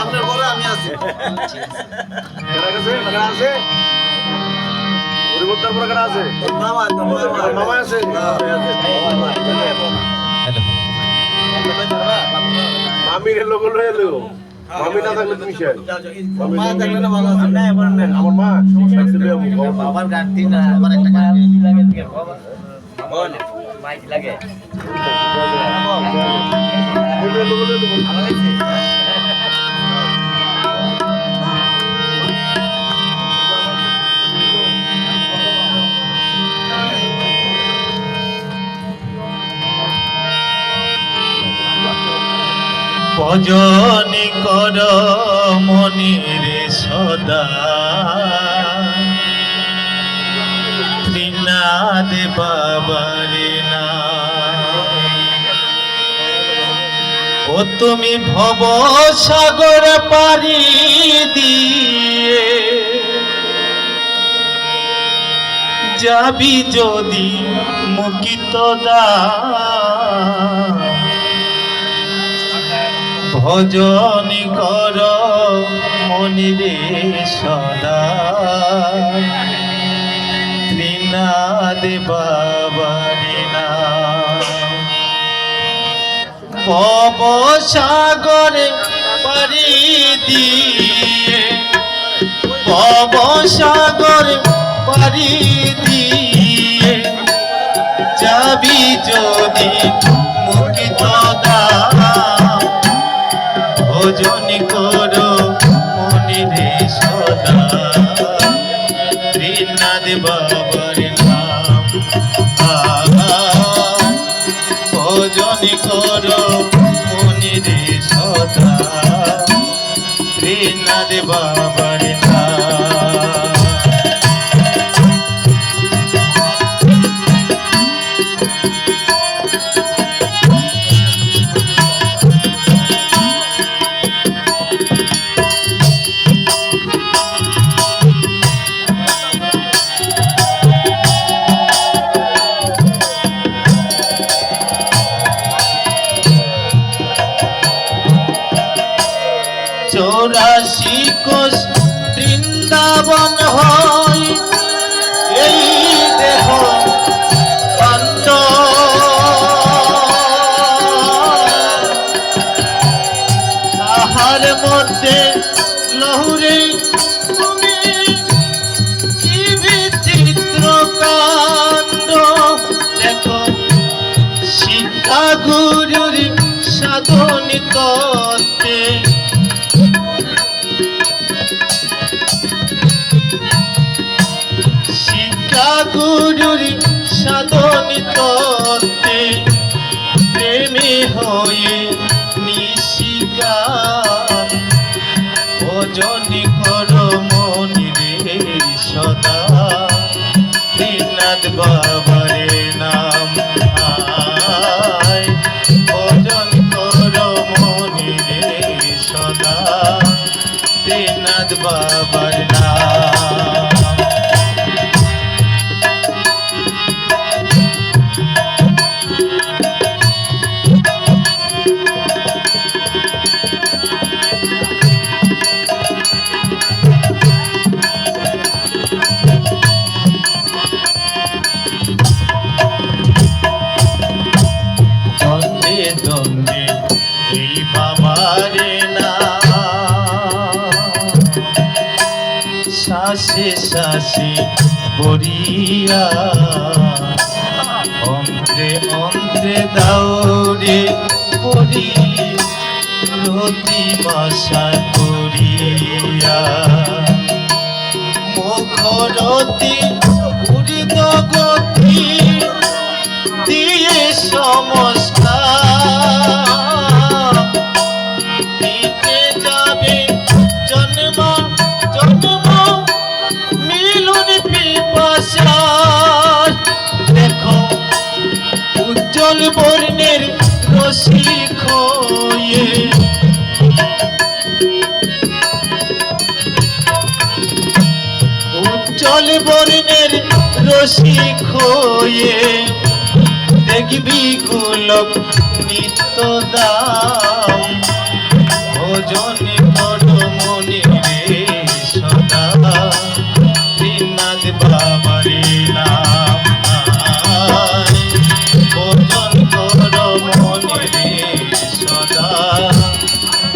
আপনার পরে আমি আছি। আছে? পরিবর্তন করে আছে? মামা মামা মামা আছে। মামির লোক লয়ে এলো। মামি না থাকলে তুমি শেয়ার মা দেখলে না ভালো আছে। আমার মা আমার মা বাবার গাড়ি না আমার একটা গাড়ি লাগে বাবা বল মাইক লাগে। ভালো লাগছে ভজন কর মনির সদা। না তুমি ভব সাগর পারি দিয়ে। যাবি যদি মুকিত দা। ভজন কর মনিরে সদা। ত্রিনাদ বাবারি না ভব সাগরে পারি দিয়ে ভব সাগরে পারি দিয়ে যাবি যদি ত্রিনাদ চৌরাশি কোষ বৃন্দাবন হয়। এই দেহ কাণ্ড তাহার মধ্যে লহুরে তুমি কি দেখো। শিক্ষা গুরুর সাধন গুরুর সাধনী করতে প্রেমী হয়ে নিশিকান ভজন শ্বাসে শ্বাসে পড়িয়া অন্ত্রে অন্ত্রে দাউরে পড়ি রতি মাসা করিয়া। মুখরতি উজ্জ্বল বর্ণের রসিক হয়ে। উজ্জ্বল বর্ণের রসিক হয়ে দেখবি গোলক নিত্য দাম। ভোজন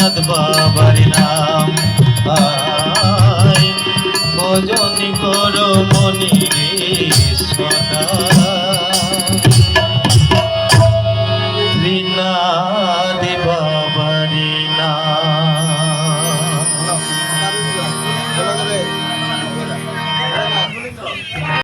শ্রীনাথ বাবার নাম